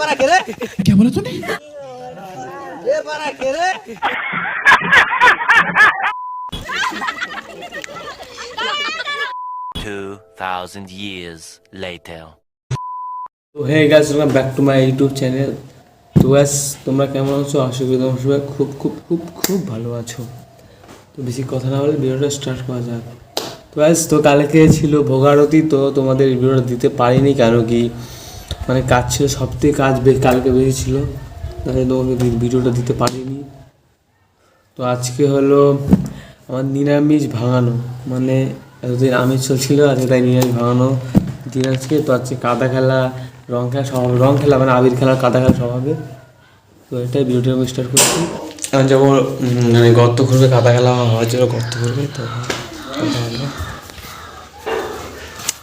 বাড়া কে রে क्या बोला तूने এ বাড়া কে রে Two thousand years later. তো hey guys welcome back to my YouTube channel তো গ্যাস তোমরা কেমন আছো আশা করি তোমরা সবাই খুব খুব খুব খুব ভালো আছো তো বেশি কথা না বলে ভিডিওটা স্টার্ট করা যাক তো গ্যাস তো কালকে ছিল ভোগারতি তো তোমাদের এই ভিডিওটা দিতে পারিনি কেন কি মানে কাজ ছিল সব থেকে কাজ কালকে বেশি ছিল। তাই তোমাকে ভিডিওটা দিতে পারিনি। তো আজকে হলো আমার নিরামিষ ভাঙানো। মানে এতদিন আমিষ চলছিল আজকে তাই নিরামিষ ভাঙানো দিন আজকে। তো আজকে কাদা খেলা রং খেলা সব। রং খেলা মানে আবির খেলা কাদা খেলা সব হবে। তো এটাই ভিডিওটা আমি স্টার্ট করছি। এখন যখন মানে গর্ত করবে কাদা খেলা হওয়ার জন্য গর্ত করবে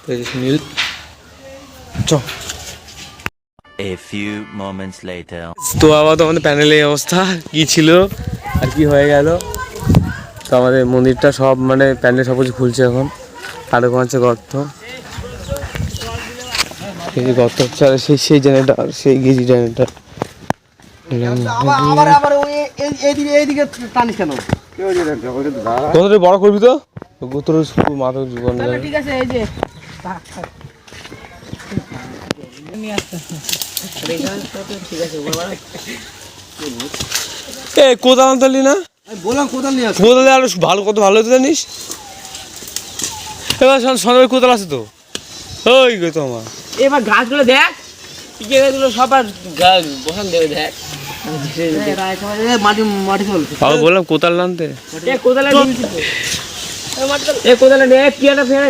তো এই চ A few moments later. তো আবার তো আমাদের প্যানেলের অবস্থা কি ছিল আর কি হয়ে গেল? তো আমাদের মন্দিরটা সব মানে প্যান্ডেল সব কিছু খুলছে এখন। আর ওখানে হচ্ছে গর্ত। এই যে গর্ত হচ্ছে আর সেই সেই জেনারেটার সেই গেজি জেনারেটার। কতটা বড় করবি তো? গোতর মাথা জীবন ঠিক আছে এই যে এ কোদাল আনতালি না? বললাম নিয়ে কোদালে আরও ভালো কত ভালো হতো জানিস? এবার কোদাল আছে তো। ওই গো তো আমার। এবার গাছগুলো দেখ গাছগুলো সবার বসান দেবে দেখ। মাটি বললাম কোদাল আনতে। এ কোদালে নিয়ে নিচ্ছি তো। এ কোদালে নিয়ে কি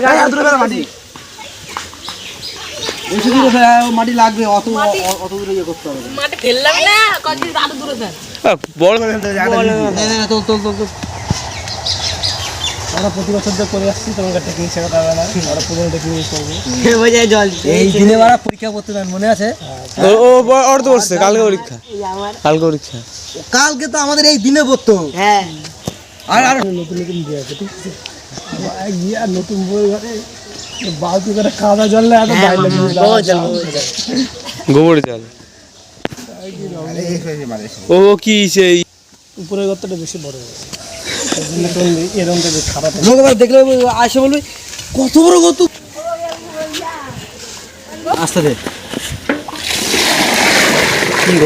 গাছ মাটি। বেশি দূরে ফেলা মাটি লাগবে অত অত দূরে ইয়ে করতে হবে। মাঠে ফেললাম না কদিন আরও দূরে ফেল বড় তোল তোল তোল তোল। আমরা প্রতি বছর তো করে আসছি তোমাকে টেকনিক শেখাতে হবে না। আমরা পুরো টেকনিক করব। জল। এই দিনে ওরা পরীক্ষা করতে দেন মনে আছে? ও ও অর্ধ বসছে কালকে পরীক্ষা। কালকে পরীক্ষা। কালকে তো আমাদের এই দিনে পড়তো। হ্যাঁ। আর আর নতুন নতুন দিয়ে আছে ঠিক আছে। আর নতুন বই ঘরে বালতি করে কাদা জলে এত গোবর জল। ও কি সেই উপরের গর্তটা বেশি বড় হয়েছে এরকম খারাপ লোক আবার দেখলে আসে বলবে কত বড় কত আস্তে দে। কি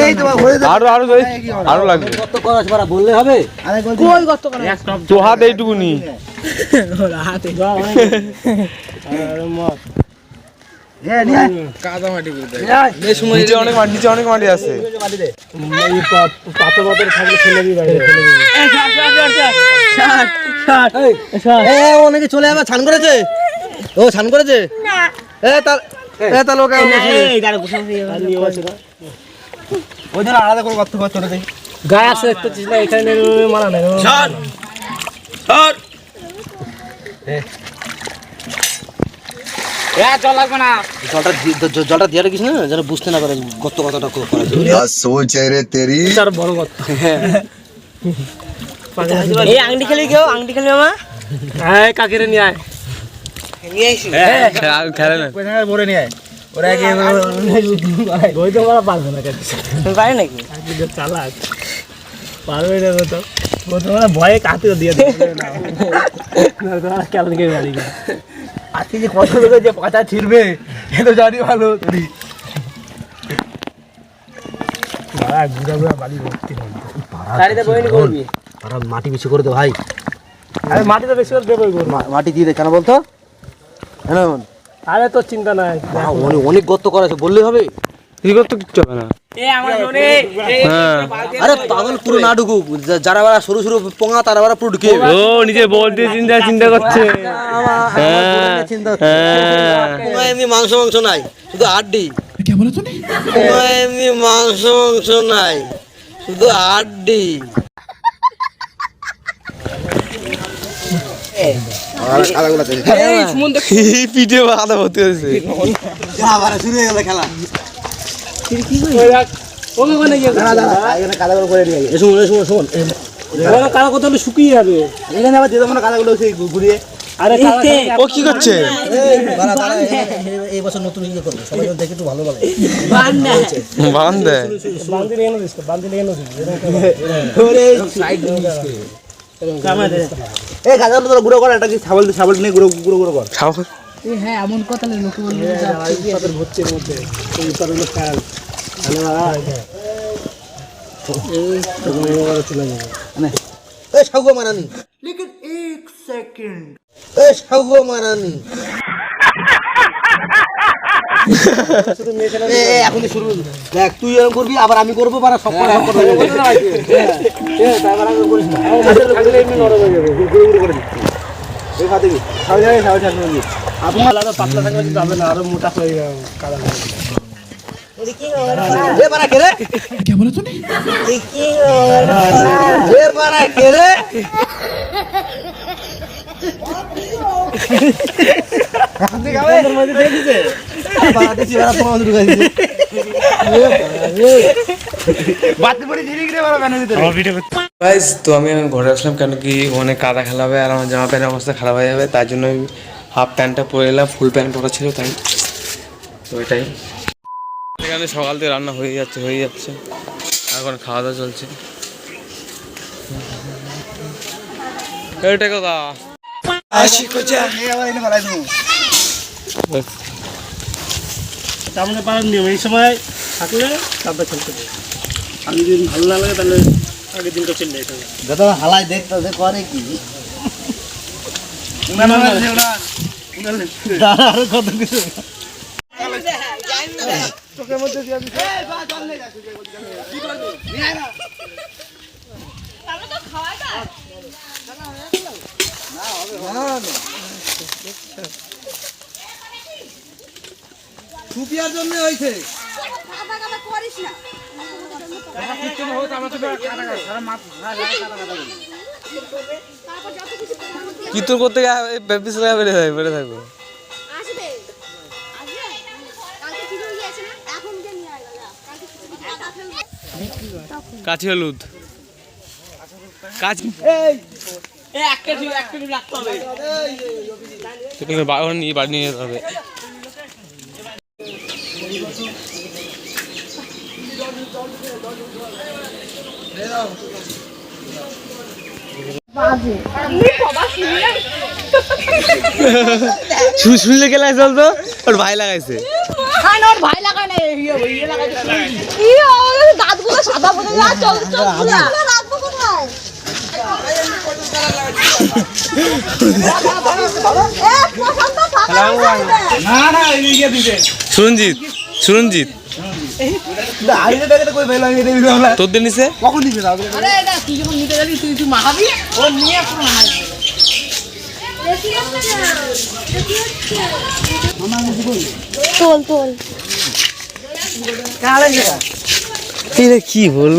এই তোমার হয়ে আরও আরও আরও লাগবে। গর্ত করা বললে হবে? কই করা? তো হাত এইটুকুনি। হাতে। অনেক। মাটি নিচে অনেক মাটি আছে। পাথর পাথর থাকলে ফেলে দিই অনেকে চলে যাবে ছান করেছে? ও ছান করেছে? এ তার এটা না জলটা দিয়ে না যেন বুঝতে না পারে গত কথাটা বড় হ্যাঁ। আংটি খেলি কেউ আংটি খেলি মামা? কাকিরে নিয়ে আয়। নিয়ে আসি খেলে না বলে নিয়ে আয়? ওরা আগে ওই তো ওরা পারবে না তুমি পারি নাকি? চালাক। পারবে না তো। ও তো ভয়ে কাতে দিয়ে দেবে। না তোরা কেমন গাড়ি আজকে যে কত যে পাতা ছিড়বে এ তো জানি ভালো তুই বাড়া ভর্তি মাটি বেশি করে দে ভাই। আরে মাটি তো বেশি করে দেবই মা- মাটি দিয়ে দে কেন বলতো? হ্যাঁ, হ্যাঁ আরে তো চিন্তা নাই। হ্যাঁ, অনেক অনেক গর্ত করা আছে বললে হবে। এই না। হ্যাঁ। আরে পাগল পুরো না ঢুকু যারা বারা সরু সরু পোঙা তারা বারা পুরো ও নিজে বল দিয়ে চিন্তা চিন্তা করছে। পোঙা এমনি মাংস মাংস নাই। শুধু হাড্ডি পোঙা এমনি মাংস মাংস নাই। শুধু হাড্ডি পিঠে বাধা ভর্তি হয়েছে। শুরু হয়ে গেল খেলা। কথা শুকিয়ে যাবে। এখানে আবার দিয়ে দেবো না কাদাগুলো সেই ঘুরিয়ে। আরে ও কি করছে? এই বছর নতুন ইয়ে করব। সবাই দেখে একটু ভালো ভালো বান্ধে বান্দি। লেগে দিস বান্দি লেগে দিস এই গাজর তো গুঁড়ো কর একটা কি ছাগল ছাগল নিয়ে গুঁড়ো গুঁড়ো গুঁড়ো কর? হ্যাঁ এমন কথা লোকে বলবে তাদের ভর্তির মধ্যে। এই খেয়াল এই সাগো মারানি। লেকিন এক সেকেন্ড। এ সাগো মারানি। এ, এ, শুরু দেখ তুই এরকম করবি আবার আমি করব পারা সব হয়ে দিয়ে আপনার আলাদা পাতলা থাকলে কিন্তু হবে না আরও মোটা হয়ে যাবে কাদা হয়ে তো আমি ঘরে আসলাম কেন কি অনেক কাদা খেলা হবে আর আমার জামা প্যান্টের অবস্থা খারাপ হয়ে যাবে তাই জন্য আমি হাফ প্যান্টটা পরে এলাম ফুল প্যান্ট পরা ছিল তাই। তো ওইটাই এখানে সকাল থেকে রান্না হয়ে যাচ্ছে হয়ে যাচ্ছে। এখন খাওয়া দাওয়া চলছে এইটা কথা আসি কোচা। তার মানে পারার নিয়ম এই সময় থাকলে কাদা খেলতে হবে। আমি যদি ভালো না লাগে তাহলে আগের দিনটা চলে যেতে হবে। যত হালাই দেখতে করে কি? আরও কত কিছু? সুপিয়ার জন্য হয়েছে খাতা খাতা করিস না। যত কিছু তোমার কি তোর করতে পিছনে বেড়ে থাকবে বেড়ে থাকব। আসবে। আসবে। কালকে কি হয়ে গেছে না? এখন যে নিয়ে আয় দাদা। কালকে কিছু কিছু টাকা ফেলবে কাছি হলুদ। তোকে নিয়ে বাড়ি নিয়ে যেতে হবে। শুনলে ওর ভাই লাগাইছে। হ্যাঁ ওর ভাই লাগায় না লাগাইছে দাঁতগুলো সাদা সুরঞ্জিত সুরঞ্জিত। তোর দিয়ে নিছে? কখন দিবে আরে এটা তুই যখন নিতে যাবি তুই তুই মাহাবি ও নিয়ে পুরো মাহাবি তোল তোল। এটা কি বলল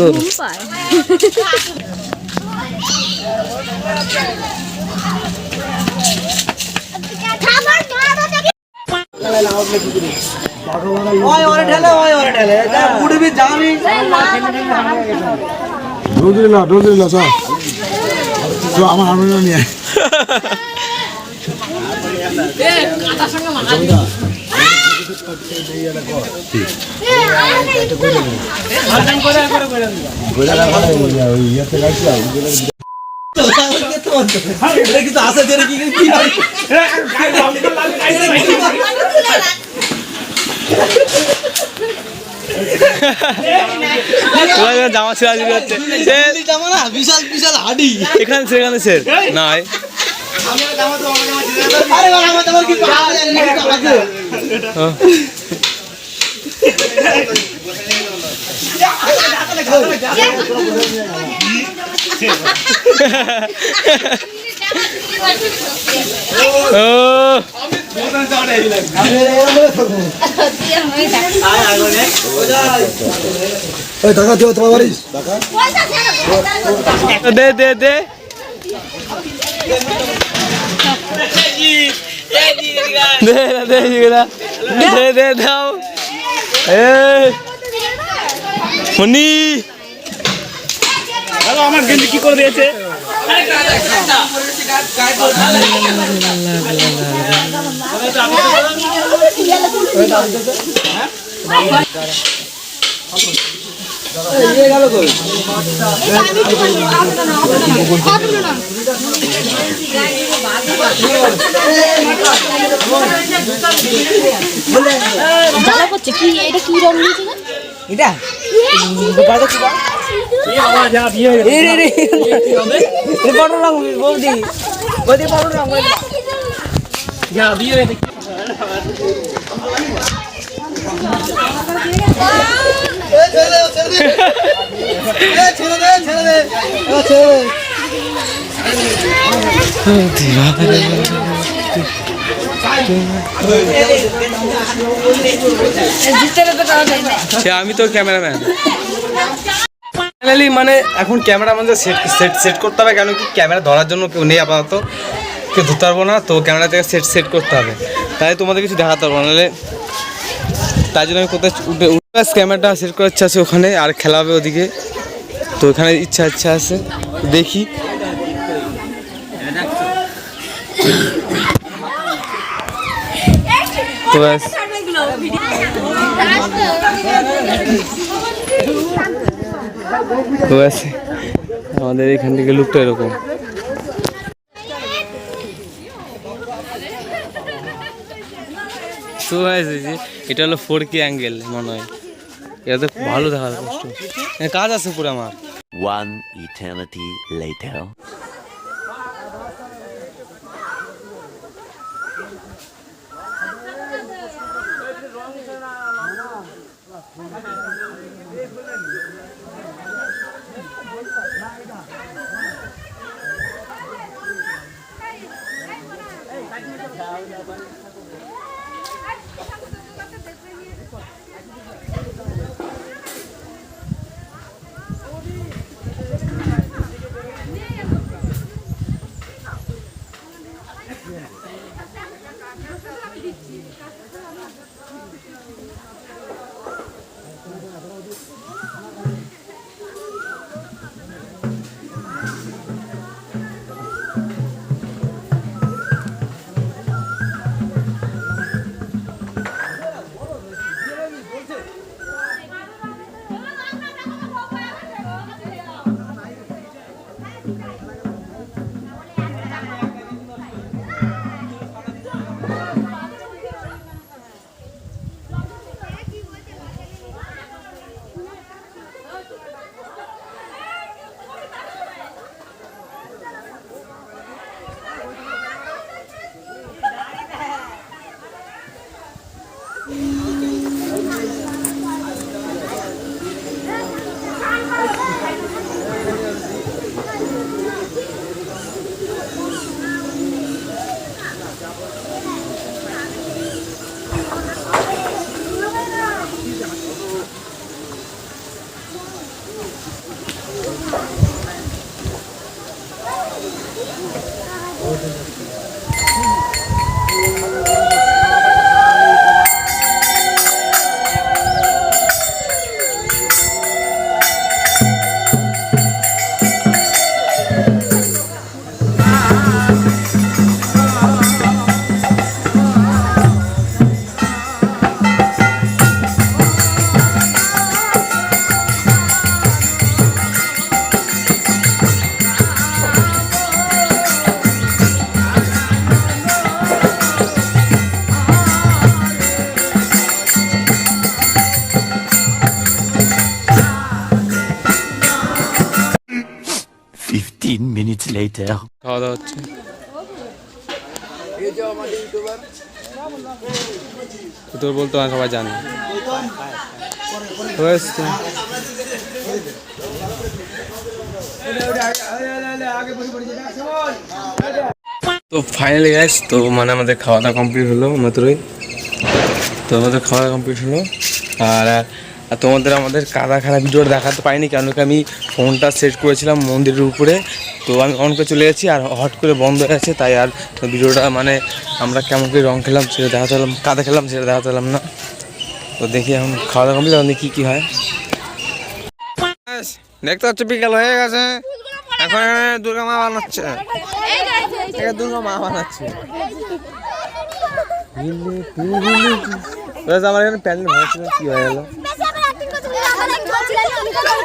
ওই ওরে ঠেলে ওই ওরে ঠেলে যা বুড়বি জানি রোজরিলা রোজরিলা সব তো আমার হারমোনিয়াম নিয়ে আয়। কাদার সঙ্গে জামা ছেড়া দিতে হচ্ছে বিশাল বিশাল হাডি এখানে সেখানে স্যার নাই আরে টাকা দিও তোমার বাড়ি দে দে দে দে দে দে দে দাও এ মনি আমার গেঞ্জি কি করে দিয়েছে? এটা কি রং নিয়েছে না? এটা? আমার যা বিয়ে হয়ে সে আমি তো ক্যামেরাম্যান। ফাইনালি মানে এখন ক্যামেরা আমাদের সেট সেট সেট করতে হবে, কেন কি ক্যামেরা ধরার জন্য কেউ নেই আপাতত। কেউ ধরতে পারব না, তো ক্যামেরা থেকে সেট সেট করতে হবে। তাই তোমাদের কিছু দেখাতে পারব নাহলে তাই জন্য আমি কোথায় উঠে ক্যামেরাটা সেট করার ইচ্ছা আছে ওখানে, আর খেলা হবে ওদিকে। তো ওখানে ইচ্ছা ইচ্ছা আছে, দেখি। তো ব্যাস। আমাদের এখান থেকে লুকটা এরকম। তো এটা হলো ফোর কে অ্যাঙ্গেল মনে হয়। এটা তো ভালো দেখা কষ্ট। কাজ আছে পুরো আমার। One eternity later. Fifteen minutes later. খাওয়া দাওয়া হচ্ছে তো তোর। তো ফাইনালি গ্যাস তো মানে আমাদের খাওয়া দাওয়া কমপ্লিট হলো মাত্রই তো আমাদের খাওয়া দাওয়া কমপ্লিট হলো আর আর তোমাদের আমাদের কাদা খারাপ ভিডিওটা দেখাতে পারিনি কেন কি আমি ফোনটা সেট করেছিলাম মন্দিরের উপরে। তো আমি অন করে চলে গেছি আর হট করে বন্ধ হয়ে গেছে তাই আর ভিডিওটা মানে আমরা কেমন করে রং খেলাম সেটা দেখাতে পারলাম কাদা খেলাম সেটা দেখাতে পারলাম না। তো দেখি এখন খাওয়া দাওয়া কমপ্লিট দেখি কী কী হয়। দেখতে হচ্ছে বিকাল হয়ে গেছে। এখন দুর্গা মা বানাচ্ছে। দুর্গা মা বানাচ্ছে। আমার এখানে প্যান্ডেল কি হয়ে গেল বেশি আবার acting করতে বলি, আমার এক ধরছিল, আমি তো ধরবো।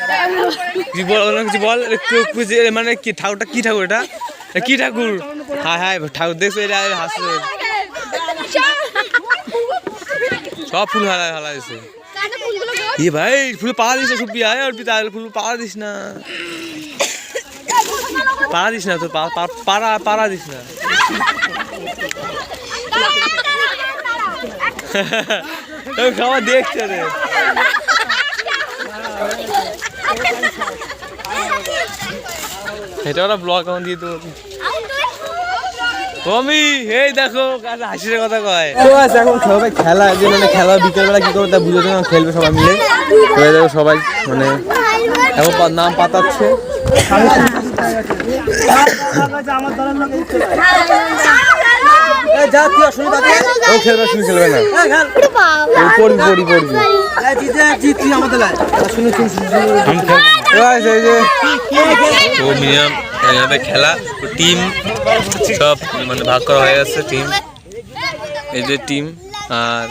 তো তো তো বল অন্য কিছু বল মানে কি ঠাকুরটা কি ঠাকুর এটা? কি ঠাকুর? হায় হায় ঠাকুর দেখছ এটা হাসছে। সব ফুল হালা হালা দিছে। এ ভাই ফুল পাড়া দিস না সুপি আয় আর পিতা ফুল পাড়া দিস না। পাড়া দিস না পা- পাড়া পাড়া দিস না। খাওয়া দেখছে রে। এটা ওরা ব্লগ আমার দিয়ে তো কমি এই দেখো কাছে হাসির কথা কয়। এখন সবাই খেলা যে মানে খেলা বিকেলবেলা কি করবে তা বুঝে খেলবে সবাই মিলে। এবার দেখো সবাই মানে এখন নাম পাতাচ্ছে। আমার তো। যা তুই শুনি তাকে ও খেলবে শুনি খেলবে না। পড়বি পড়বি পড়বি জিতে জিত তুই আমাদের লাই। শুনে শুনে শুনে Guys, এই যে তো মিনিমাম এভাবে খেলা টিম সব মানে ভাগ করা হয়ে গেছে টিম। এই যে টিম আর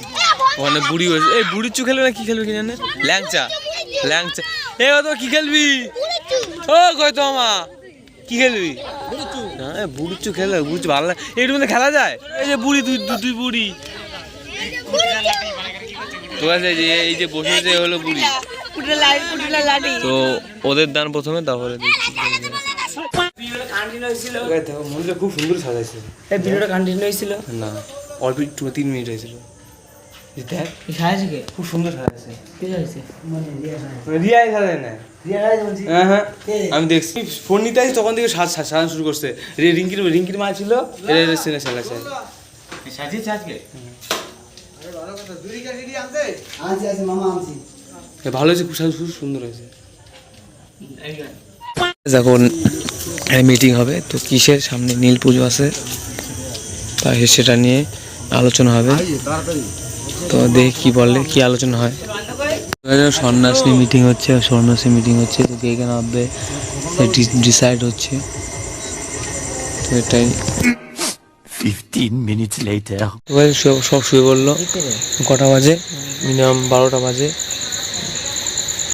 ওখানে বুড়ি হয়েছে এই বুড়ির চু খেলবে না কি খেলবে কি জানে? ল্যাংচা। ল্যাংচা। এ তো কি খেলবি? ও কই তো আমা কি খেলবি? হ্যাঁ বুড়ির চু খেলে বুড়ির ভালো লাগে। এর মধ্যে খেলা যায়? এই যে বুড়ি তুই- তুই বুড়ি। তো আছে এই যে এই যে বসে যে হলো বুড়ি। তো ওদের দান প্রথমে তারপরে মন্দিরটা খুব সুন্দর সাজাইছে। এই ভিডিওটা কন্টিনিউ হয়েছিল? না অল্প একটু তিন মিনিট হয়েছিল। দেখ খুব সুন্দর সাজাইছে। কি রিয়াই সাজায় না আমি দেখছি। ফোন নিতে আসি তখন থেকে সাজ সাজ- সাজানো শুরু করছে। রে রিঙ্কির রিঙ্কির মা ছিল? এরা এরা সিনে সাজাইছে ভালো হয়েছে খুব সুন্দর হয়েছে। এখন মিটিং হবে তো কিসের? সামনে নীল পুজো আছে তাই সেটা নিয়ে আলোচনা হবে। তো দেখি কি বলে কি আলোচনা হয়। সন্ন্যাসী মিটিং হচ্ছে সন্ন্যাসী মিটিং হচ্ছে তো কে কেন নামবে ডিসাইড হচ্ছে। তো এটাই। 15 minutes later. এবার সব সব শুয়ে পড়ল। কটা বাজে? মিনিমাম বারোটা বাজে।